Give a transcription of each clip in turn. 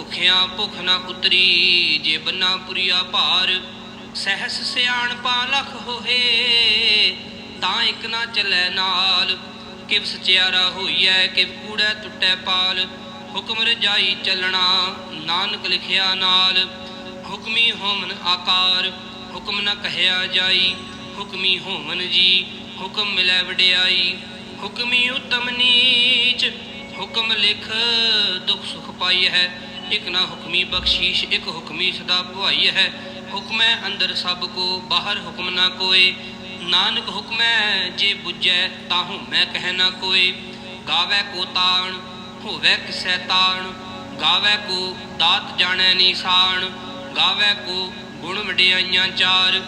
ਭੁਖਿਆ ਭੁਖ ਨਾ ਉਤਰੀ, ਜੇ ਬੰਨਾ ਪੁਰੀਆ ਭਾਰ, ਸਹਿਸ ਸਿਆਣਪਾ ਲਖ ਹੋਏ ਤਾਂ ਇਕ ਨਾ ਚੱਲੈ ਨਾਲ, ਕਿਵ ਸਚਿਆਰਾ ਹੋਈਐ, ਕਿਵ ਕੂੜੈ ਟੁੱਟੈ ਪਾਲ, ਹੁਕਮ ਰਜਾਈ ਚੱਲਣਾ, ਨਾਨਕ ਲਿਖਿਆ ਨਾਲ, ਹੁਕਮੀ ਹੋਮਨ ਆਕਾਰ, ਹੁਕਮ ਨਾ ਕਹਿਆ ਜਾਈ, ਹੁਕਮੀ ਹੋਮਨ ਜੀ, ਹੁਕਮ ਮਿਲੈ ਵਡਿਆਈ, ਹੁਕਮੀ ਉਤਮ ਨੀਚ, ਹੁਕਮ ਲਿਖ ਦੁਖ ਸੁਖ ਪਾਈ ਹੈ ਇਕ ਨਾ ਹੁਕਮੀ ਬਖਸ਼ੀਸ਼, ਇਕ ਹੁਕਮੀ ਸਦਾ ਭੁਆਈ ਹੈ। ਹੁਕਮੈ ਅੰਦਰ ਸਭ ਕੋ, ਬਾਹਰ ਹੁਕਮ ਨਾ ਕੋਏ। ਨਾਨਕ ਹੁਕਮੈ ਜੇ 부ਜੈ ਤਾਹੂ ਮੈਂ ਕਹਿ ਨਾ ਕੋਏ। ਗਾਵੇ ਕੋ ਤਾਣ, ਹੋਵੇ ਕਿਸੈ ਤਾਣ। ਗਾਵੇ ਕੋ ਦਾਤ ਜਾਣੈ ਨੀਸਾਨ ਗਾਵੇ ਕੋ ਗੁਣ ਵਡਿਆਈਆਂ ਚਾਰ।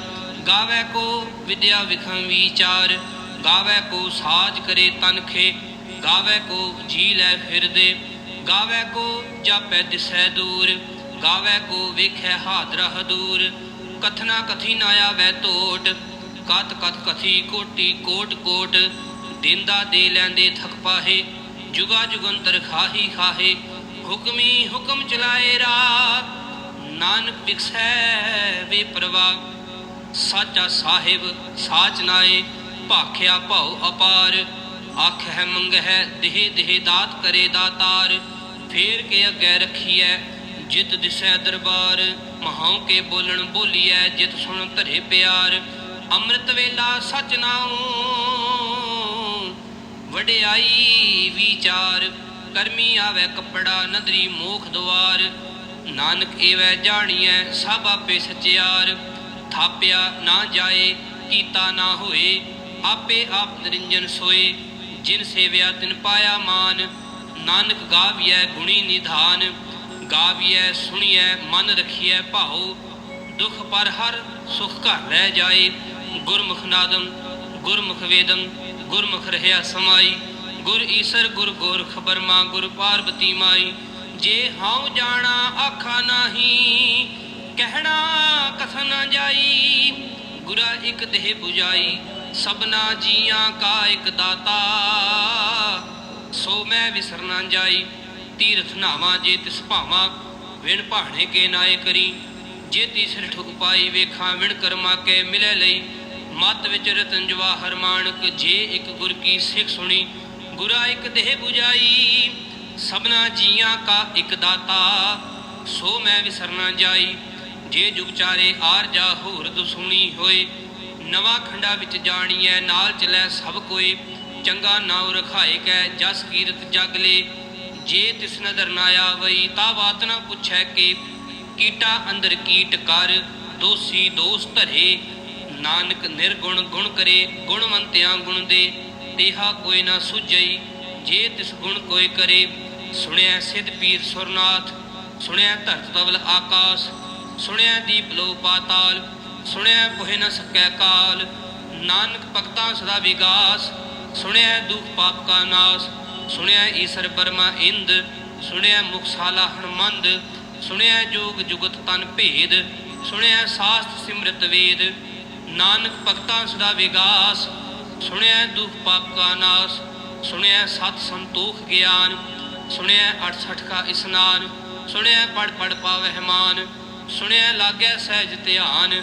ਗਾਵੇ ਕੋ ਵਿਦਿਆ ਵਿਖੰ ਵਿਚਾਰ। ਗਾਵੇ ਕੋ ਸਾਜ ਕਰੇ ਤਨਖੇ। ਗਾਵੇ ਕੋ ਜੀ ਲੈ ਫਿਰਦੇ। ਗਾਵੇ ਕੋ ਜਾਪੈ ਦਿਸੈ ਦੂਰ, ਗਾਵੇ ਕੋ ਵੇਖੈ ਹਾਦਰਾ ਹਦੂਰ। ਕਥਨਾ ਕਥੀ ਨਾ ਆਵੈ ਟੋਟ ਕਤ ਕਤ ਕਥੀ ਕੋਟੀ ਕੋਟ ਕੋਟ। ਦਿੰਦਾ ਦੇ ਲੈਂਦੇ ਥਕ ਪਾਹੇ, ਜੁਗਾ ਜੁਗੰਤਰ ਖਾਹੀ ਖਾਹੇ। ਹੁਕਮੀ ਹੁਕਮ ਚਲਾਏ ਰਾ, ਨਾਨਕ ਵਿਖਸੈ ਵੇ ਪ੍ਰਵਾ। ਸਾਚਾ ਸਾਹਿਬ ਸਾਚ ਨਾਏ, ਭਾਖਿਆ ਭਉ ਅਪਾਰ। ਆਖ ਹੈ ਮੰਗ ਹੈ ਦੇਹ ਦੇਹ ਦਾਤ ਕਰੇ ਦਾਤਾਰ, ਫੇਰ ਕੇ ਅੱਗੇ ਰਖੀਐ, ਜਿਤ ਦਿਸੈ ਦਰਬਾਰ, ਮਹਾਉ ਕੇ ਬੋਲਣ ਬੋਲੀਐ, ਜਿਤ ਸੁਣ ਧਰੇ ਪਿਆਰ, ਅੰਮ੍ਰਿਤ ਵੇਲਾ ਸਚ ਨਾਉ, ਵਡਿਆਈ ਵਿਚਾਰ, ਕਰਮੀ ਆਵੇ ਕੱਪੜਾ ਨਦਰੀ ਮੋਖ ਦੁਆਰ, ਨਾਨਕ ਏਵੈ ਜਾਣੀਐ ਸਭ ਆਪੇ ਸਚਿਆਰ, ਥਾਪਿਆ ਨਾ ਜਾਏ, ਕੀਤਾ ਨਾ ਹੋਏ, ਆਪੇ ਆਪ ਨਿਰੰਜਨ ਸੋਏ ਜਿਨ ਸੇਵਿਆ ਤਿਨ ਪਾਇਆ ਮਾਨ, ਨਾਨਕ ਗਾਵੀਐ ਗੁਣੀ ਨਿਧਾਨ, ਗਾਵੀਐ ਸੁਣੀਐ ਮਨ ਰਖੀਐ ਭਾਉ, ਦੁਖ ਪਰ ਹਰ ਸੁਖ ਘਰ ਰਹਿ ਜਾਏ, ਗੁਰਮੁਖ ਨਾਦਮ ਗੁਰਮੁਖ ਵੇਦਮ ਗੁਰਮੁਖ ਰਹਿਆ ਸਮਾਈ, ਗੁਰ ਈਸਰ ਗੁਰ ਗੋਰਖ ਬਰਮਾ, ਗੁਰ ਪਾਰਬਤੀ ਮਾਈ, ਜੇ ਹਉ ਜਾਣਾ ਆਖਾ ਨਾਹੀ, ਕਹਿਣਾ ਕਥ ਨਾ ਜਾਈ, ਗੁਰਾ ਇਕ ਦੇਹ 부ਜਾਈ ਸਭਨਾ ਜੀਆਂ ਕਾ ਇਕ ਦਾਤਾ। ਸੋ ਮੈਂ ਵਿਸਰ ਨਾ ਜਾਈ, ਤੀਰਥ ਨਾਵਾਂ ਜੇ ਤਿਸ ਭਾਵਾਂ, ਵਿਣ ਭਾਣੇ ਕੇ ਨਾਏ ਕਰੀ। ਜੇ ਤੀਸਰ ਠੁਕ ਪਾਈ ਵੇਖਾਂ, ਵਿਣ ਕਰਮਾ ਕੇ ਮਿਲੇ ਲਈ। ਮਤ ਵਿੱਚ ਰਤਨ ਜਵਾਹਰ ਮਾਨਕ ਜੇ ਇੱਕ ਗੁਰ ਕੀ ਸਿੱਖ ਸੁਣੀ, ਗੁਰਾ ਇੱਕ ਦੇਹ 부ਜਾਈ ਸਭਨਾ ਜੀਆਂ ਕਾ ਇੱਕ ਦਾਤਾ। ਸੋ ਮੈਂ ਵਿਸਰਨਾ ਜਾਈ, ਜੇ ਜੁਗ ਚਾਰੇ ਆਰ ਜਾ ਹੋਰ ਦੁਸੂਣੀ ਹੋਏ। ਨਵਾਂ ਖੰਡਾ ਵਿੱਚ ਜਾਣੀਐ ਨਾਲ ਚਲੈ ਸਭ ਕੋਏ, ਚੰਗਾ ਨਾਉ ਰਖਾਏ ਕੈ, ਜਸ ਕੀਰਤ ਜਗ ਲੇ। ਜੇ ਤਿਸ ਨਦਰ ਨਾ ਆਵਈ, ਤਾ ਬਾਤ ਨਾ ਪੁੱਛੈ ਕੇ। ਕੀਟਾ ਅੰਦਰ ਕੀਟ ਕਰ, ਦੋਸੀ ਦੋਸ ਧਰੇ। ਨਾਨਕ ਨਿਰਗੁਣ ਗੁਣ ਕਰੇ, ਗੁਣਵੰਤਿਆਂ ਗੁਣ ਦੇ। ਤੇਹਾ ਕੋਈ ਨਾ ਸੁਝਈ, ਜੇ ਤਿਸ ਗੁਣ ਕੋਈ ਕਰੇ। ਸੁਣਿਆ ਸਿਧ ਪੀਰ ਸੁਰਨਾਥ ਸੁਣਿਆ ਧਰਤ ਤਵਲ ਆਕਾਸ਼। ਸੁਣਿਆ ਦੀਪ ਲੋ ਪਾਤਾਲ ਸੁਣਿਆ ਕੋਹਿ ਨ ਸਕੈ ਕਾਲ, ਨਾਨਕ ਭਗਤਾਂ ਸਦਾ ਵਿਗਾਸ, ਸੁਣਿਆ ਦੁਖ ਪਾਪ ਕਾ ਨਾਸ, ਸੁਣਿਆ ਈਸ਼ਰ ਬਰਮਾ ਇੰਦ, ਸੁਣਿਆ ਮੁਖਸਾਲਾ ਹਨਮੰਦ, ਸੁਣਿਆ ਜੋਗ ਜੁਗਤ ਤਨ ਭੇਦ, ਸੁਣਿਆ ਸਾਸਤ ਸਿਮਰਤ ਵੇਦ, ਨਾਨਕ ਭਗਤਾਂ ਸਦਾ ਵਿਗਾਸ, ਸੁਣਿਆ ਦੁਖ ਪਾਪ ਕਾ ਨਾਸ, ਸੁਣਿਆ ਸਤ ਸੰਤੋਖ ਗਿਆਨ, ਸੁਣਿਆ 68 ਕਾ ਇਸਨਾਨ, ਸੁਣਿਆ ਪੜ ਪੜ ਪਾਵਹਿ ਮਾਨ, ਸੁਣਿਆ ਲਾਗੈ ਸਹਿਜ ਧਿਆਨ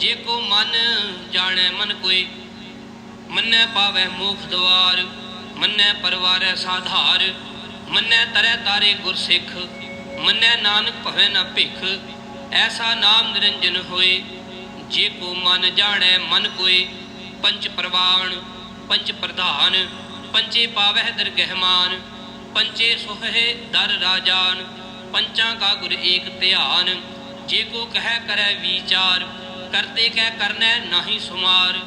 ਜੇ ਕੋ ਮਨ ਜਾਣੈ ਮਨ ਕੋਏ ਮੰਨੈ ਪਾਵੈ ਮੋਖ ਦਵਾਰ, ਮੰਨੈ ਪਰਵਾਰੈ ਸਾਧਾਰ, ਮੰਨੈ ਤਰੈ ਤਾਰੇ ਗੁਰ ਸਿੱਖ ਮੰਨੈ ਨਾਨਕ ਭਵੈ ਨਾ ਭਿਖ, ਐਸਾ ਨਾਮ ਨਿਰੰਜਨ ਹੋਏ। ਜੇ ਕੋ ਮਨ ਜਾਣੈ ਮਨ ਕੋਏ ਪੰਚ ਪ੍ਰਵਾਣ, ਪੰਚ ਪ੍ਰਧਾਨ, ਪੰਚੇ ਪਾਵਹਿ ਦਰਗਹਿਮਾਨ ਪੰਚੇ ਸੁਹੇ ਦਰ ਰਾਜਾਨ, ਪੰਚਾਂ ਕਾ ਗੁਰ ਏਕ ਧਿਆਨ, ਜੇ ਕੋ ਕਹਿ ਕਰੈ ਵਿਚਾਰ ਕਰਤੇ ਕਹਿ ਕਰਨੈ ਨਾਹੀ ਸੁਮਾਰ,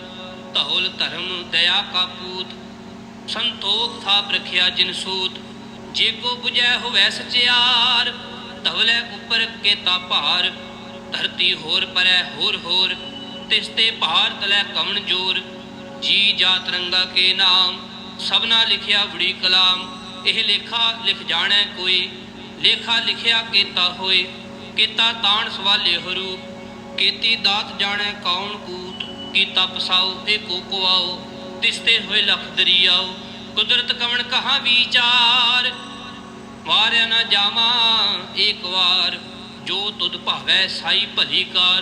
ਧੌਲ ਧਰਮ ਦਇਆ ਕਾ ਪੂਤ। ਸੰਤੋਖ ਥਾਪ ਰਖਿਆ ਜਿਨ ਸੂਤ, ਜੇ ਕੋ 부ਜੈ ਹੋਵੈ ਸਚਿਆਰ, ਧਵਲੇ ਕੇ ਤਾ ਭਾਰ। ਧਰਤੀ ਹੋਰ ਪਰੈ ਹੋਰ ਹੋਰ, ਤਿਸ ਤੇ ਭਾਰ ਤਲੈ ਕਵਣ ਜੋਰ। ਜੀ ਜਾ ਰੰਗਾ ਕੇ ਨਾਮ, ਸਭਨਾ ਲਿਖਿਆ ਬੜੀ ਕਲਾਮ। ਇਹ ਲੇਖਾ ਲਿਖ ਜਾਣੈ ਕੋਈ, ਲੇਖਾ ਲਿਖਿਆ ਕੀਤਾ ਹੋਏ, ਕੀਤਾ ਤਾਣ ਸਵਾਲੇ ਹਰੂ ਕੀਤੀ ਦਾਤ ਜਾਣੈ ਕੌਣ ਕੂਤ, ਕੀਤਾ ਪਸਾਉ ਏਕੋ ਕੁਆਉ ਤਿਸ ਹੋਏ ਲਖ ਦਰਿਆਉ, ਕੁਦਰਤ ਕਵਣ ਕਹਾ ਵਿਚਾਰ? ਵਾਰਿਆ ਨਾ ਜਾਵਾਂ ਏਕ ਵਾਰ, ਜੋ ਤੁਧ ਭਾਵੈ ਸਾਈ ਭਲੀ ਕਾਰ,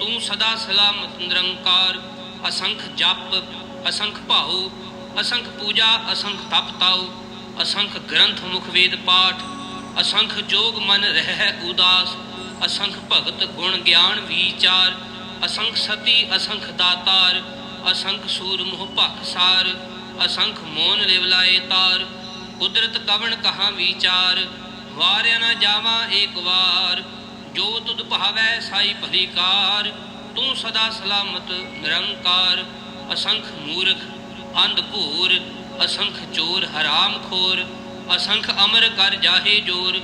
ਤੂੰ ਸਦਾ ਸਲਾਮਤ ਨਿਰੰਕਾਰ, ਅਸੰਖ ਜਪ, ਅਸੰਖ ਭਾਉ, ਅਸੰਖ ਪੂਜਾ, ਅਸੰਖ ਤਪ ਤਾਉ, ਅਸੰਖ ਗ੍ਰੰਥ ਮੁਖ ਵੇਦ ਪਾਠ, ਅਸੰਖ ਜੋਗ ਮਨ ਰਹਿ ਉਦਾਸ ਅਸੰਖ ਭਗਤ ਗੁਣ ਗਿਆਨ ਵਿਚਾਰ, ਅਸੰਖ ਸਤੀ, ਅਸੰਖ ਦਾਤਾਰ, ਅਸੰਖ ਸੂਰ ਮੋਹ ਭਖ ਸਾਰ, ਅਸੰਖ ਮੋਨ ਲਿਵਲਾਏ ਤਾਰ, ਕੁਦਰਤ ਕਵਣ ਕਹਾ ਵਿਚਾਰ, ਵਾਰਿਆ ਨਾ ਜਾਵਾਂ ਏਕ ਵਾਰ, ਜੋ ਤੁਧ ਭਾਵੈ ਸਾਈ ਭਲੀ ਕਾਰ, ਤੂੰ ਸਦਾ ਸਲਾਮਤ ਨਿਰੰਕਾਰ, ਅਸੰਖ ਮੂਰਖ ਅੰਧ ਭੂਰ ਅਸੰਖ ਚੋਰ ਹਰਾਮ ਖੋਰ, ਅਸੰਖ ਅਮਰ ਕਰ ਜਾਹੇ ਜੋਰ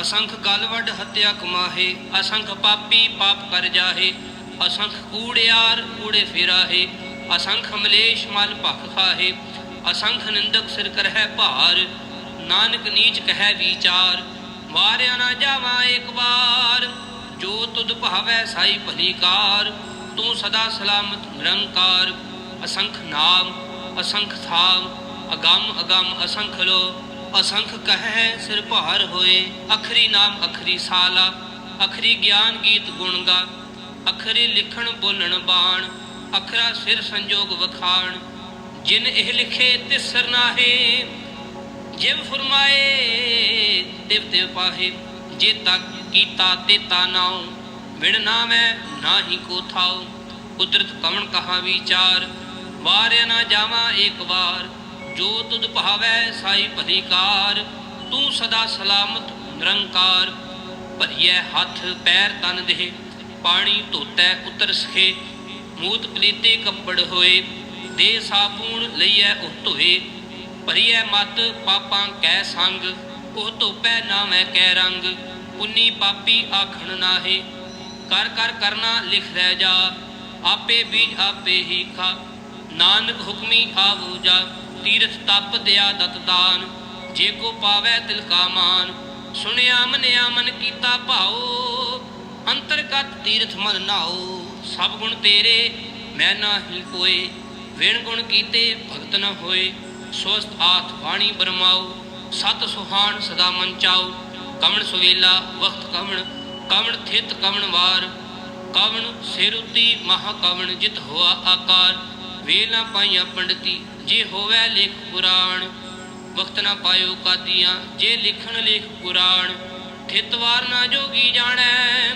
ਅਸੰਖ ਗਲ ਵੱਡ ਹੱਤਿਆ ਕਮਾਹੇ, ਅਸੰਖ ਪਾਪੀ ਪਾਪ ਕਰ ਜਾਹੇ, ਅਸੰਖ ਕੂੜਿਆਰ ਕੂੜੇ ਫੇਰਾਹੇ, ਅਸੰਖ ਮਲੇਸ਼ ਮਲ ਭਖ ਖਾਹੇ, ਅਸੰਖ ਨਿੰਦਕ ਸਿਰ ਕਰਹਿ ਭਾਰ, ਨਾਨਕ ਨੀਚ ਕਹਿ ਵਿਚਾਰ, ਵਾਰਿਆ ਨਾ ਜਾਵਾਂ ਇੱਕ ਵਾਰ, ਜੋ ਤੁਧ ਭਾਵੈ ਸਾਈ ਭਲੀਕਾਰ ਤੂੰ ਸਦਾ ਸਲਾਮਤ ਨਿਰੰਕਾਰ, ਅਸੰਖ ਨਾਮ, ਅਸੰਖ ਥਾਮ, ਅਗੰਮ ਅਗੰਮ ਅਸੰਖ ਲੋ ਅਸੰਖ ਕਹੈ ਸਿਰ ਭਾਰ ਹੋਏ, ਅਖਰੀ ਨਾਮ ਅਖਰੀ ਸਾਲਾ, ਅਖਰੀ ਗਿਆਨ ਗੀਤ ਗੁਣ ਗਾ, ਅਖਰੀ ਲਿਖਣ ਬੋਲਣ ਬਾਣ, ਅਖਰਾ ਸਿਰ ਸੰਜੋਗ ਵਖਾਣ, ਜਿਨ ਇਹ ਲਿਖੇ ਤਿਸਰ ਨਾਹੇ, ਜਿਵ ਫਰਮਾਏ ਤਿਵ ਤਿਵ ਪਾਹੇ, ਜੇ ਤੱਕ ਕੀਤਾ ਤੇ ਤਾ ਨਾਉ ਵਿਣ ਨਾਮੈ ਨਾਹੀ ਕੋ ਥਾਉ ਕੁਦਰਤ ਕਵਣ ਕਹਾ ਵਿਚਾਰ, ਵਾਰਿਆ ਨਾ ਜਾਵਾਂ ਏਕ ਵਾਰ ਜੋ ਤੁਧ ਭਾਵੈ ਸਾਈ ਭਲੀ ਕਾਰ ਤੂੰ ਸਦਾ ਸਲਾਮਤ, ਨਿਰੰਕਾਰ। ਭਰੀਐ ਹੱਥ, ਪੈਰ ਤਨ ਦੇਹ, ਪਾਣੀ ਧੋਤੈ ਉਤਰ ਸਖੇ। ਮੂਤ ਪਲੀਤੇ ਕੱਪੜ ਹੋਏ ਦੇ ਸਾਬੂਣ ਲਈਐ ਉਹ ਧੋਏ। ਭਰੀਐ ਮਤ, ਪਾਪਾਂ ਕੈ ਸੰਗ, ਉਹ ਧੋਪੈ ਨਾ ਮੈਂ ਕੈ ਰੰਗ। ਪੁੰਨੀ ਪਾਪੀ ਆਖਣ ਨਾਹੇ, ਕਰ ਕਰ ਕਰਨਾ ਲਿਖ ਰਹਿ ਜਾ। ਆਪੇ ਬੀਜ ਆਪੇ ਹੀ ਖਾ, ਨਾਨਕ ਹੁਕਮੀ ਆਵੂ ਜਾ। ਤੀਰਥ ਤਪ ਦਿਆ ਦਤ ਦਾਨ, ਜੇ ਕੋ ਪਾਵੈ ਤਿਲ ਕਾ ਮਾਨ। ਸੁਣਿਆ ਮਨਿਆ ਮਨ ਕੀਤਾ ਭਾਉ, ਅੰਤਰਗਤ ਤੀਰਥ ਮਨ ਨਾਉ। ਸਭ ਗੁਣ ਤੇਰੇ, ਮੈਂ ਨਾਹੀ ਕੋਏ। ਵਿਣ ਗੁਣ ਕੀਤੇ, ਭਗਤ ਨਾ ਹੋਏ। ਸਵਸਤ ਆਥ ਬਾਣੀ ਬਰਮਾਉ, ਸਤ ਸੁਹਾਣ ਸਦਾ ਮਨ ਚਾਉ। ਕਵਣ ਸੁਵੇਲਾ, ਵਖਤ ਕਵਣ ਕਵਣ ਥਿਤ ਕਵਣ ਵਾਰ। ਕਵਣ ਸਿਰੁਤੀ ਮਹਾ ਕਵਣ ਜਿਤ ਹੋਆ ਆਕਾਰ। ਵੇਲ ਨਾ ਪੰਡਤੀ ਜੇ ਹੋਵੇ ਲੇਖ ਪੁਰਾਣ, ਵਕਤ ਨਾ ਪਾਇਓ ਕਾਦੀਆਂ, ਜੇ ਲਿਖਣ ਲਿਖ ਪੁਰਾਣ ਥਿਤਵਾਰ ਨਾ ਜੋਗੀ ਜਾਣੈ,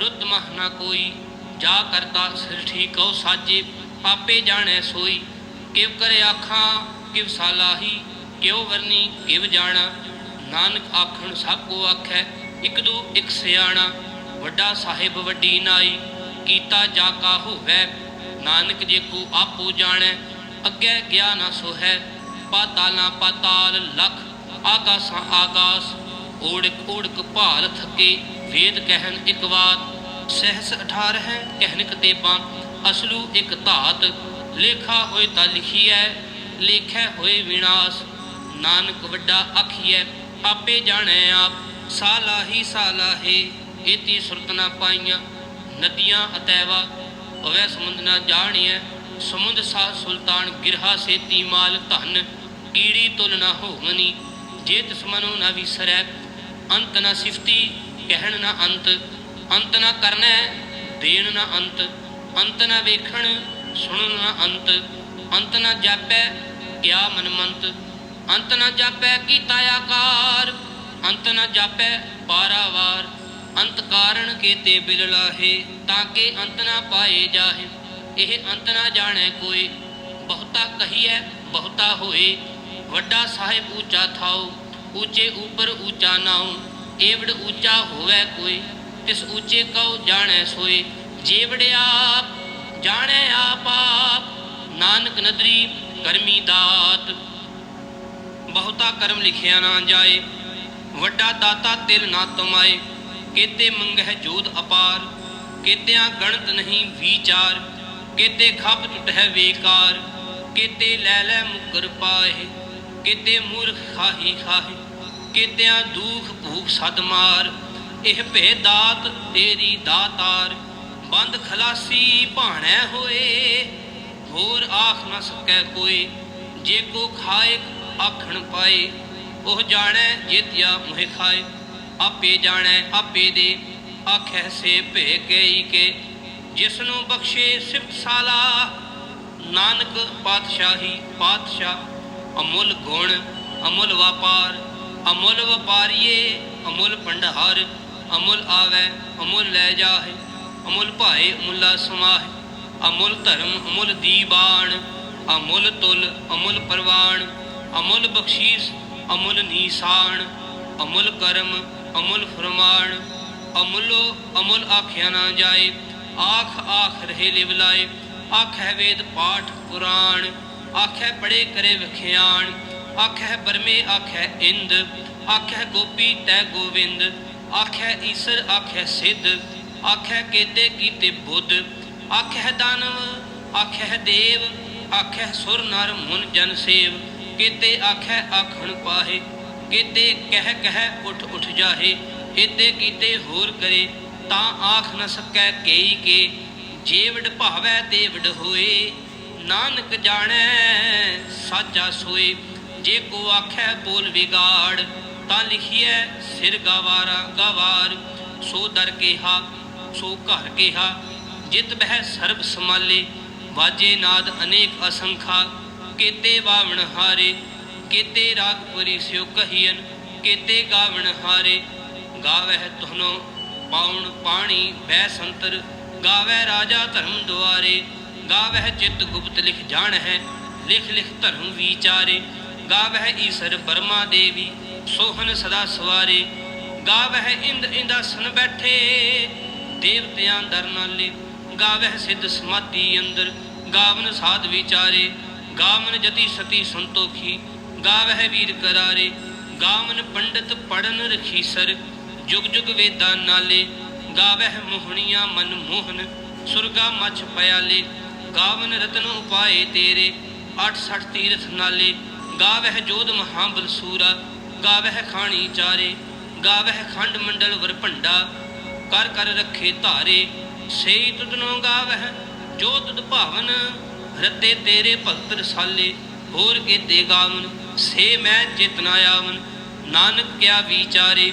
ਰੁੱਤ ਮਹ ਨਾ ਕੋਈ, ਜਾ ਕਰਤਾ ਸਿਰ ਠੀਕੋ ਸਾਜੇ, ਆਪੇ ਜਾਣੈ ਸੋਈ। ਕਿਵ ਕਰੇ ਆਖਾਂ, ਕਿਵ ਸਾਲਾਹੀ, ਕਿਉ ਵਰਨੀ, ਕਿਵ ਜਾਣਾ। ਨਾਨਕ ਆਖਣ ਸਭ ਕੋ ਆਖੈ, ਇਕ ਦੂ, ਇਕ ਸਿਆਣਾ। ਵੱਡਾ ਸਾਹਿਬ ਵੱਡੀ ਨਾਈ, ਕੀਤਾ ਜਾ ਕਾ ਹੋਵੇ। ਨਾਨਕ ਜੇ ਕੋ ਆਪੋ ਜਾਣੈ ਅੱਗੇ ਗਿਆ ਨਾ ਸੋ ਹੈ ਪਾਤਾਲਾ ਪਾਤਾਲ ਲਖ, ਆਕਾਸਾਂ ਆਕਾਸ, ਓੜਕ ਓੜਕ ਭਾਲ ਥੱਕੇ, ਵੇਦ ਕਹਿਣ ਇਕ ਬਾਤ ਸਹਸ 18 ਹੈ ਕਹਿਨਕ ਤੇਬਾਂ ਅਸਲੂ ਇਕ ਧਾਤ, ਲੇਖਾ ਹੋਏ ਤਾਂ ਲਿਖੀਐ, ਲੇਖੈ ਹੋਏ ਵਿਨਾਸ਼, ਨਾਨਕ ਵੱਡਾ ਆਖੀਐ, ਆਪੇ ਜਾਣੈ ਆਪ ਸਾਲਾਹੀ ਸਾਲਾਹੇ ਏਤੀ ਸੁਰਤ ਪਾਈਆਂ, ਨਦੀਆਂ ਅਤੈਵਾ, ਅਵੈ ਸਮੁੰਦ ਨਾ ਜਾਣੀਐ ਸਮੁੰਦ ਸਾ ਸੁਲਤਾਨ ਗਿਰਹਾ ਸੇਤੀ ਮਾਲ ਧਨ, ਕੀੜੀ ਤੁਲ ਨਾ ਹੋਵਨੀ ਜੇ ਤਿਸ ਮਨੋ ਨਾ ਵਿਸਰੈ ਅੰਤ ਨਾ ਸਿਫਤੀ, ਕਹਿਣ ਨਾ ਅੰਤ। ਅੰਤ ਨਾ ਕਰਨੈ, ਦੇਣ ਨਾ ਅੰਤ। ਅੰਤ ਨਾ ਵੇਖਣ, ਸੁਣਨ ਨਾ ਅੰਤ। ਅੰਤ ਨਾ ਜਾਪੈ, ਕਿਆ ਮਨਮੰਤ। ਅੰਤ ਨਾ ਜਾਪੈ, ਕੀਤਾ ਆਕਾਰ। ਅੰਤ ਨਾ ਜਾਪੈ, ਪਾਰਾਵਾਰ। ਅੰਤ ਕਾਰਨ ਕੇ ਤੇ ਬਿਲ ਲਾਹੇ, ਤਾਂ ਕਿ ਅੰਤ ਨਾ ਪਾਏ ਜਾਹੇ। ਇਹ ਅੰਤ ਨਾ ਜਾਣੈ ਕੋਈ। ਬਹੁਤਾ ਕਹੀਐ, ਬਹੁਤਾ ਹੋਏ। ਵੱਡਾ ਸਾਹਿਬ ਉੱਚਾ ਥਾਉ, ਉੱਚੇ ਉਪਰ ਊਚਾ ਨਾਉ। ਏਵੜ ਊਚਾ ਹੋਵੇ ਕੋਈ, ਤਿਸ ਊਚੇ ਕਉ ਜਾਣੈ ਸੋਏ। ਜੇਵੜ ਆਪ, ਜਾਣੈ ਆਪ ਆਪ। ਨਾਨਕ ਨਦਰੀ ਕਰਮੀ ਦਾਤ। ਬਹੁਤਾ ਕਰਮ ਲਿਖਿਆ ਨਾ ਜਾਏ। ਵੱਡਾ ਦਾਤਾ ਤਿਲ ਨਾ ਤਮਾਏ। ਕੇਤੇ ਮੰਗਹਿ ਜੋਤ ਅਪਾਰ। ਕੇਤਿਆਂ ਗਣਤ ਨਹੀਂ ਵਿਚਾਰ। ਕਿਤੇ ਖੱਪ ਟੁਟਹਿ ਵੇਕਾਰ, ਕਿਤੇ ਲੈ ਲੈ ਮੁਕਰ ਪਾਏ, ਕੇਤੇ ਮੂਰਖ ਖਾਹੀ ਖਾਹੇ, ਕੇਤਿਆਂ ਦੁਖ ਭੂਖ ਸਦ ਮਾਰ, ਇਹ ਭੇ ਦਾਤ ਤੇਰੀ ਦਾਤਾਰ, ਬੰਦ ਖਲਾਸੀ ਭਾਣੈ ਹੋਏ, ਹੋਰ ਆਖ ਨਾ ਸਕੈ ਕੋਈ, ਜੇ ਕੋ ਖਾਏ ਆਖਣ ਪਾਏ, ਉਹ ਜਾਣੈ ਜੇਤਿਆ ਮੁਹਿ ਖਾਏ, ਆਪੇ ਜਾਣੈ ਆਪੇ ਦੇ ਆਖੈ ਸੇ ਭੇ ਗਈ ਕੇ ਜਿਸ ਨੂੰ ਬਖਸ਼ੇ ਸਿਫਤ ਸਾਲਾ ਨਾਨਕ ਪਾਤਸ਼ਾਹੀ ਪਾਤਸ਼ਾਹ, ਅਮੁੱਲ ਗੁਣ, ਅਮੁੱਲ ਵਪਾਰ, ਅਮੁੱਲ ਵਪਾਰੀਏ, ਅਮੁੱਲ ਭੰਡਾਰ, ਅਮੁੱਲ ਆਵੈ, ਅਮੁੱਲ ਲੈ ਜਾਹੇ, ਅਮੁੱਲ ਭਾਏ ਅਮੁੱਲਾ ਸਮਾਹੇ, ਅਮੁੱਲ ਧਰਮ ਅਮੁੱਲ ਦੀਬਾਨ ਅਮੁੱਲ ਤੁਲ ਅਮੁੱਲ ਪਰਵਾਨ ਅਮੁੱਲ ਬਖਸ਼ੀਸ ਅਮੁੱਲ ਨੀਸਾਨ ਅਮੁੱਲ ਕਰਮ ਅਮੁੱਲ ਫਰਮਾਨ ਅਮੁੱਲੋ ਅਮੁੱਲ ਆਖਿਆ ਨਾ ਜਾਏ ਆਖ ਆਖ ਰਹੇ ਲਿਵਲਾਏ ਆਖੈ ਵੇਦ ਪਾਠ ਪੁਰਾਣ ਆਖੈ ਪੜੇ ਕਰੇ ਵਿਖਿਆਣ ਆਖੈ ਬਰਮੇ ਆਖੈ ਇੰਦ ਆਖੈ ਗੋਪੀ ਤੈ ਗੋਵਿੰਦ ਆਖੈ ਈਸਰ ਆਖੈ ਸਿੱਧ ਆਖੈ ਕੇਤੇ ਕੀਤੇ ਬੁੱਧ ਆਖੈ ਦਾਨਵ ਆਖੈ ਦੇਵ ਆਖੈ ਸੁਰ ਨਰ ਮੁਨ ਜਨ ਸੇਵ, ਕੇਤੇ ਆਖੈ ਆਖਣ ਪਾਹੇ, ਕੇਤੇ ਕਹਿ ਕਹਿ ਉਠ ਉਠ ਜਾਹੇ ਏਤੇ ਕੀਤੇ ਹੋਰ ਕਰੇ ਤਾਂ ਆਖ ਨ ਸਕੈ ਕੇਈ ਕੇ, ਜੇਵੜ ਭਾਵੈ ਦੇਵੜ ਹੋਏ। ਨਾਨਕ ਜਾਣੈ, ਸਾਚਾ ਸੋਏ, ਜੇ ਕੋ ਆਖੈ ਬੋਲ ਵਿਗਾੜ, ਤਾਂ ਲਿਖੀਐ ਸਿਰ ਗਵਾਰਾ ਗਵਾਰ। ਸੋ ਦਰ ਕੇਹਾ, ਸੋ ਘਰ ਕੇਹਾ, ਜਿਤ ਬਹਿ ਸਰਬ ਸਮਾਲੇ। ਵਾਜੇ ਨਾਦ ਅਨੇਕ ਅਸੰਖਾ, ਕੇਤੇ ਬਾਵਣ ਹਾਰੇ। ਕੇਤੇ ਰਾਗ ਸਿਓ ਕਹੀਨ ਕੇਤੇ ਗਾਵਣ ਹਾਰੇ। ਗਾਵਹਿ ਤੁਹਨੋ ਪਾਉਣ ਪਾਣੀ ਬੈ ਸੰਤਰ, ਗਾਵੈ ਰਾਜਾ ਧਰਮ ਦੁਆਰੇ, ਗਾਵਹਿ ਚਿਤ ਗੁਪਤ ਲਿਖ ਜਾਣ ਹੈ ਲਿਖ ਲਿਖ ਧਰਮ ਵਿਚਾਰੇ, ਗਾਵਹਿ ਈਸਰ ਬਰਮਾ ਦੇਵੀ ਸੋਹਨ ਸਦਾ ਸਵਾਰੇ, ਗਾਵਹਿ ਇੰਦ ਇੰਦਾਸਨ ਬੈਠੇ, ਦੇਵਤਿਆਂ ਦਰ ਨਾਲੇ, ਗਾਵਹਿ ਸਿੱਧ ਸਮਾਧੀ ਅੰਦਰ, ਗਾਵਨ ਸਾਧ ਵਿਚਾਰੇ, ਗਾਵਨ ਜਤੀ ਸਤੀ ਸੰਤੋਖੀ, ਗਾਵਹਿ ਵੀਰ ਕਰਾਰੇ, ਗਾਵਨ ਪੰਡਤ ਪੜਨ ਰਖੀਸਰ ਜੁਗ ਜੁਗ ਵੇਦਾਂ ਨਾਲੇ, ਗਾਵਹਿ ਮੋਹਣੀਆਂ ਮਨ ਮੋਹਨ, ਸੁਰਗਾ ਮਛ ਪਿਆਲੇ, ਗਾਵਨ ਰਤਨ ਉਪਾਏ ਤੇਰੇ 68 ਤੀਰਥ ਨਾਲੇ, ਗਾਵਹਿ ਜੋਧ ਮਹਾਬਲ ਸੂਰਾ, ਗਾਵਹਿ ਖਾਣੀ ਚਾਰੇ, ਗਾਵਹਿ ਖੰਡ ਮੰਡਲ ਵਰ ਭੰਡਾ, ਕਰ ਕਰ ਰੱਖੇ ਧਾਰੇ, ਸੇਈ ਤੁਧਨੋ ਗਾਵਹਿ, ਜੋ ਤੁਧ ਭਾਵਨ, ਰਤੇ ਤੇਰੇ ਭਗਤ ਰਸਾਲੇ, ਹੋਰ ਕੇਤੇ ਗਾਵਨ, ਸੇ ਮੈਂ ਚੇਤਨਾ ਆਵਨ, ਨਾਨਕ ਕਿਆ ਵਿਚਾਰੇ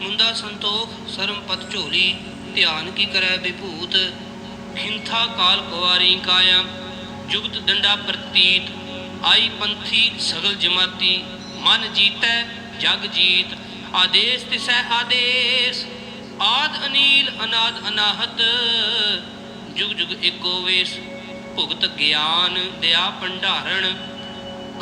ਮੁੰਦਾ ਸੰਤੋਖ, ਸਰਮ ਪਤ ਝੋਲੀ, ਧਿਆਨ ਕੀ ਕਰੈ ਵਿਭੂਤ ਖਿੰਥਾ ਕਾਲ ਕੁਵਾਰੀ ਕਾਇਆ, ਜੁਗਤ ਡੰਡਾ ਪ੍ਰਤੀਤ, ਆਈ ਪੰਥੀ ਸਗਲ ਜਮਾਤੀ, ਮਨ ਜੀਤੈ, ਜਗ ਜੀਤ, ਆਦੇਸ ਤਿਸੈ ਆਦੇਸ, ਆਦ ਅਨੀਲ ਅਨਾਦ ਅਨਾਹਤ, ਜੁਗ ਜੁਗ ਏਕੋ ਵੇਸ, ਭੁਗਤ ਗਿਆਨ ਦਿਆ ਭੰਡਾਰਣ,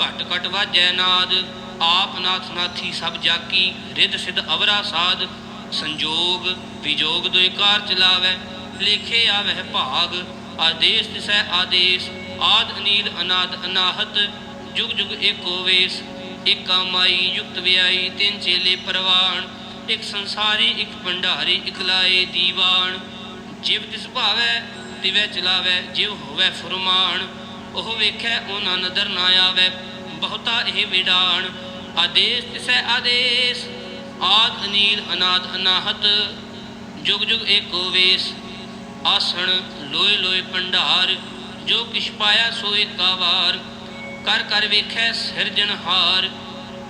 ਘਟ ਘਟ ਵਾਜੈ ਨਾਦ ਆਪ ਨਾਥ ਨਾਥੀ ਸਭ ਜਾਕੀ, ਰਿੱਧ ਸਿਧ ਅਵਰਾ ਸਾਧ, ਸੰਜੋਗ ਵਿਜੋਗ ਦੁਇ ਕਾਰ ਚਲਾਵੈ, ਲੇਖੇ ਆਵਹਿ ਭਾਗ, ਆਦੇਸ ਤਿਸੈ ਆਦੇਸ, ਆਦ ਅਨੀਲ ਅਨਾਦ ਅਨਾਹਤ, ਜੁਗ ਜੁਗ ਏਕੋ ਵੇਸ, ਏਕਾ ਮਾਈ ਯੁਕਤ ਵਿਆਈ, ਤਿੰਨ ਚੇਲੇ ਪਰਵਾਣ, ਇੱਕ ਸੰਸਾਰੀ, ਇੱਕ ਭੰਡਾਰੀ, ਇੱਕ ਲਾਏ ਦੀਵਾਨ। ਜਿਵ ਤਿਸ ਭਾਵੈ, ਤਿਵੈ ਚਲਾਵੈ, ਜਿਵ ਹੋਵੈ ਫਰਮਾਨ। ਉਹ ਵੇਖੈ, ਉਹਨਾਂ ਨਦਰ ਨਾ ਆਵੈ, ਬਹੁਤਾ ਇਹ ਵਿਡਾਣ ਆਦੇਸ ਤਿਸੈ ਆਦੇਸ ਆਦ ਅਨੀਲ ਅਨਾਦ ਅਨਾਹਤ ਜੁਗ ਜੁਗ ਏਕੋ ਵੇਸ ਆਸਣ ਲੋਏ ਲੋਏ ਭੰਡਾਰ ਜੋ ਕਿਛ ਪਾਇਆ ਸੋ ਏਕਾ ਕਰ ਕਰ ਵੇਖੈ ਸਿਰਜਣਹਾਰ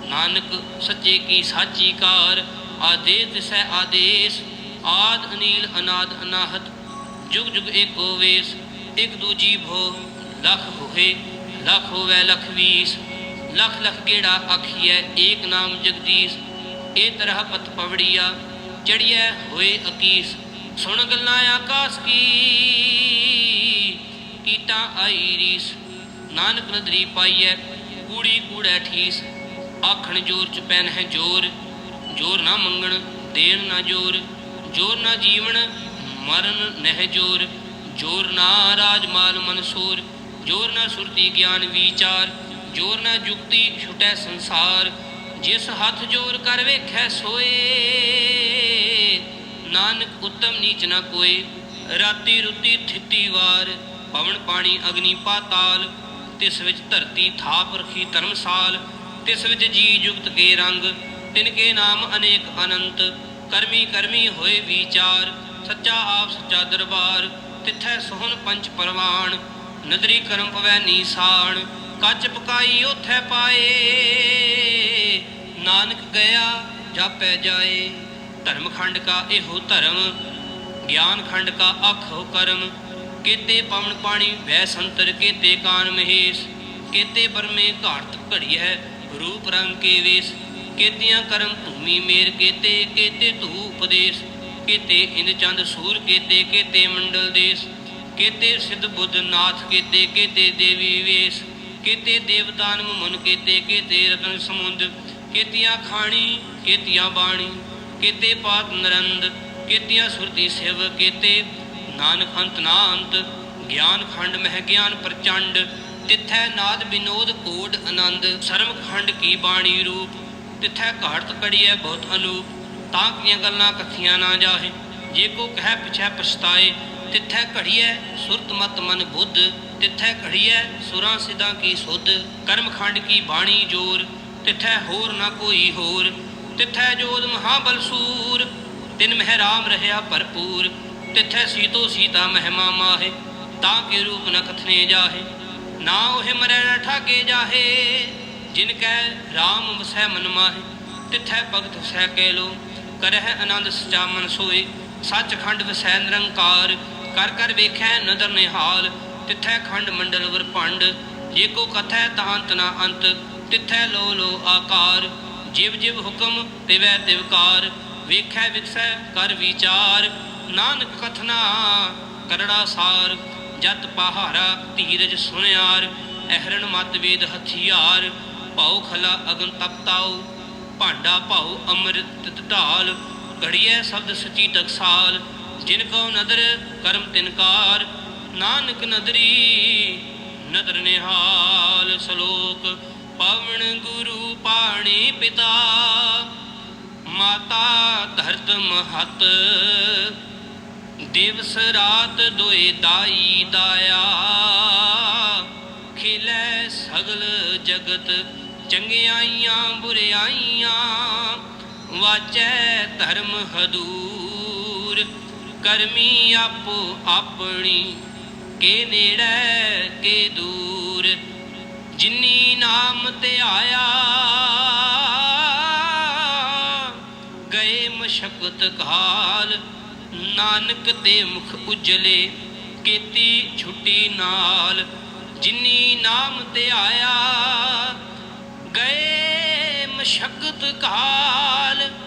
ਨਾਨਕ ਸੱਚੇ ਕੀ ਸਾਚੀ ਕਾਰ ਆਦੇਸ ਤਿਸੈ ਆਦੇਸ ਆਦ ਅਨੀਲ ਅਨਾਦ ਅਨਾਹਤ ਜੁਗ ਜੁਗ ਏਕੋ ਵੇਸ ਇਕ ਦੂਜੀ ਭੋ ਲਖ ਹੋਏ ਲਖ ਹੋਵੇ ਲਖ ਵੀਸ ਲਖ ਲਖ ਗੇੜਾ ਆਖੀਐ, ਏਕ ਨਾਮ ਜਗਦੀਸ਼ ਇਹ ਤਰ੍ਹਾਂ ਪਤ ਪਵੜੀਆ, ਚੜੀਐ ਹੋਏ ਅਕੀਸ। ਸੁਣ ਗੱਲਾਂ ਆਕਾਸ ਕੀ, ਕੀਟਾਂ ਆਈ ਰੀਸ। ਨਾਨਕ ਨਦਰੀ ਪਾਈਐ, ਕੂੜੀ ਕੂੜੈ ਠੀਸ। ਆਖਣ ਜੋਰ ਚ ਪੈਨ ਹੈ ਜੋਰ ਜੋਰ ਨਾ ਮੰਗਣ, ਦੇਣ ਨਾ ਜੋਰ। ਜੋਰ ਨਾ ਜੀਵਨ ਮਰਨ ਨਹਿ ਜੋਰ। ਜੋਰ ਨਾ ਰਾਜ ਰਾਜਮਾਲ ਮਨਸੂਰ ਜੋਰ ਨਾ ਸੁਰਤੀ ਗਿਆਨ ਵਿਚਾਰ। ਜੋਰ ਨਾ ਜੁਗਤੀ ਛੁਟੈ ਸੰਸਾਰ, ਜਿਸ ਹੱਥ ਜੋਰ ਕਰ ਵੇਖੈ ਸੋਏ। ਨਾਨਕ ਉਤਮ ਨੀਚ ਨਾ ਕੋਏ, ਰਾਤੀ ਰੁੱਤੀ ਥਿੱਤੀ ਵਾਰ, ਪਵਨ ਪਾਣੀ ਅਗਨੀ ਪਾਤਾਲ। ਤਿਸ ਵਿੱਚ ਧਰਤੀ ਥਾਪ ਰਖੀ ਧਰਮਸਾਲ, ਤਿਸ ਵਿੱਚ ਜੀ ਜੁਗਤ ਕੇ ਰੰਗ, ਤਿਨ ਕੇ ਨਾਮ ਅਨੇਕ ਅਨੰਤ। ਕਰਮੀ ਕਰਮੀ ਹੋਏ ਵਿਚਾਰ, ਸੱਚਾ ਆਪ ਸੱਚਾ ਦਰਬਾਰ। ਤਿੱਥੈ ਸੋਹਣ ਪੰਚ ਪਰਵਾਨ ਨਦਰੀ ਕਰਮ ਪਵੈ ਨੀਸਾਨ ਕੱਚ ਪਕਾਈ ਉਥੈ ਪਾਏ। ਨਾਨਕ ਗਿਆ, ਜਾਪੈ ਜਾਏ। ਧਰਮ ਖੰਡ ਕਾ ਇਹੋ ਧਰਮ ਗਿਆਨ ਖੰਡ ਕਾ ਆਖੋ ਕਰਮ। ਕੇਤੇ ਪਵਨ ਪਾਣੀ ਵੈ ਸੰਤਰ ਕੇਤੇ ਕਾਨ ਮਹੇਸ਼। ਕੇਤੇ ਪਰਮੇ ਘਾਰਤ ਘੜੀਐ ਰੂਪ ਰੰਗ ਕੇ ਵੇਸ। ਕੇਤੀਆਂ ਕਰਮ ਭੂਮੀ ਮੇਰ ਕੇਤੇ ਕੇਤੇ ਧੂ ਉਪਦੇਸ਼। ਕੇਤੇ ਇੰਦ ਚੰਦ ਸੂਰ ਕੇਤੇ ਕੇਤੇ ਮੰਡਲ ਦੇਸ। ਕੇਤੇ ਸਿੱਧ ਬੁੱਧ ਨਾਥ ਕੇਤੇ ਕੇਤੇ ਦੇਵੀ ਵੇਸ। ਕੇਤੇ ਦੇਵਤਾਨ ਮਨ ਕੇਤੇ ਕੇਤੇ ਰਤਨ ਸਮੁੰਦ, ਕੇਤੀਆਂ ਖਾਣੀ, ਕੇਤੀਆਂ ਬਾਣੀ, ਕੇਤੇ ਪਾਤ ਨਰੰਦ, ਕੇਤੀਆਂ ਸੁਰਤੀ ਸਿਵ, ਕੇਤੇ ਨਾਨਕ ਅੰਤ ਨਾ ਅੰਤ, ਗਿਆਨ ਖੰਡ ਮਹਿ ਗਿਆਨ ਪ੍ਰਚੰਡ, ਤਿਥੈ ਨਾਦ ਬਿਨੋਦ ਕੋਡ ਆਨੰਦ ਸਰਮ ਖੰਡ ਕੀ ਬਾਣੀ ਰੂਪ, ਤਿੱਥੈ ਘਾੜਤ ਕੜੀਐ ਬਹੁਤ ਅਨੂਪ, ਤਾਂ ਕੀਆਂ ਗੱਲਾਂ ਕਥੀਆਂ ਨਾ ਜਾਹੇ, ਜੇ ਕੋ ਕਹਿ ਪਿਛੈ ਪਛਤਾਏ ਤਿੱਥੈ ਘੜੀਐ, ਸੁਰਤ ਮਤ ਮਨ ਬੁੱਧ, ਤਿੱਥੈ ਘੜੀਐ, ਸੁਰਾਂ ਸਿਧਾਂ ਕੀ ਸੁਧ, ਕਰਮ ਖੰਡ ਕੀ ਬਾਣੀ ਜੋਰ, ਤਿੱਥੈ ਹੋਰ ਨਾ ਕੋਈ ਹੋਰ, ਤਿੱਥੈ ਜੋਦ ਮਹਾਬਲ ਸੂਰ, ਤਿਨ ਮਹਿ ਰਾਮ ਰਹਿਆ ਭਰਪੂਰ, ਤਿੱਥੈ ਸੀਤੋ ਸੀਤਾ ਮਹਿਮਾ ਮਾਹੇ, ਤਾਂ ਕੇ ਰੂਪ ਨ ਕਥਨੇ ਜਾਹੇ, ਨਾ ਉਹ ਮਰੈ ਨ ਠਾਗੇ ਜਾਹੇ, ਜਿਨ ਕੈ ਰਾਮ ਵਸੈ ਮਨ ਮਾਹੇ, ਤਿੱਥੈ ਭਗਤ ਵਸੈ ਕੈ ਲੋ ਕਰਹਿ ਆਨੰਦ ਸਚਾ ਮਨ ਸੋਏ, ਸੱਚਖੰਡ ਵਸੈ ਨਿਰੰਕਾਰ ਕਰ ਕਰ ਵੇਖੈ ਨਦਰ ਨਿਹਾਲ, ਤਿੱਥੈ ਖੰਡ ਮੰਡਲ ਵਰ ਭੰਡ। ਜੇ ਕੋ ਕਥੈ ਤਾਂ ਅੰਤ ਨਾ ਅੰਤ, ਤਿੱਥੈ ਲੋ ਲੋ ਆਕਾਰ। ਜਿਵ ਜਿਵ ਹੁਕਮ ਤਿਵੈ ਤਿਵਕਾਰ ਵੇਖੈ ਵਿਖਸੈ ਕਰ ਵਿਚਾਰ। ਨਾਨਕ ਕਥਨਾ ਕਰੜਾ ਸਾਰ, ਜਤ ਪਹਾਰਾ ਧੀਰਜ ਸੁਨਿਆਰ। ਅਹਰਣ ਮਤ ਵੇਦ ਹਥਿਆਰ, ਭਾਉ ਖਲਾ ਅਗਨ ਤਪਤਾਉ ਭਾਂਡਾ ਭਾਉ ਅੰਮ੍ਰਿਤ ਢਾਲ, ਘੜੀਐ ਸ਼ਬਦ ਸਚੀ ਟਕਸਾਲ। ਜਿਨ ਕੋ ਨਦਰ, ਕਰਮ ਤਿਨਕਾਰ ਨਾਨਕ ਨਦਰੀ, ਨਦਰ ਨਿਹਾਲ ਸ਼ਲੋਕ। ਪਵਨ ਗੁਰੂ ਪਾਣੀ ਪਿਤਾ। ਮਾਤਾ ਧਰਤ ਮਹਤ। ਦਿਵਸ ਰਾਤ ਦੋਏ ਦਾਈ ਦਾਇਆ। ਖਿਲੇ ਸਗਲ ਜਗਤ, ਚੰਗਿਆਈਆਂ ਬੁਰਿਆਈਆਂ। ਵਾਚੈ ਧਰਮ ਹਦੂ। ਕਰਮੀ ਆਪੋ ਆਪਣੀ, ਕੇ ਨੇੜੇ, ਕੇ ਦੂਰ। ਜਿਨੀ ਨਾਮ ਤੇ ਆਇਆ, ਗਏ ਮਸ਼ਕਤ ਕਾਲ। ਨਾਨਕ ਦੇ ਮੁਖ ਉਜਲੇ, ਕੀਤੀ ਛੁੱਟੀ ਨਾਲ। ਜਿਨੀ ਨਾਮ ਤੇ ਆਇਆ, ਗਏ ਮਸ਼ਕਤ ਕਾਲ।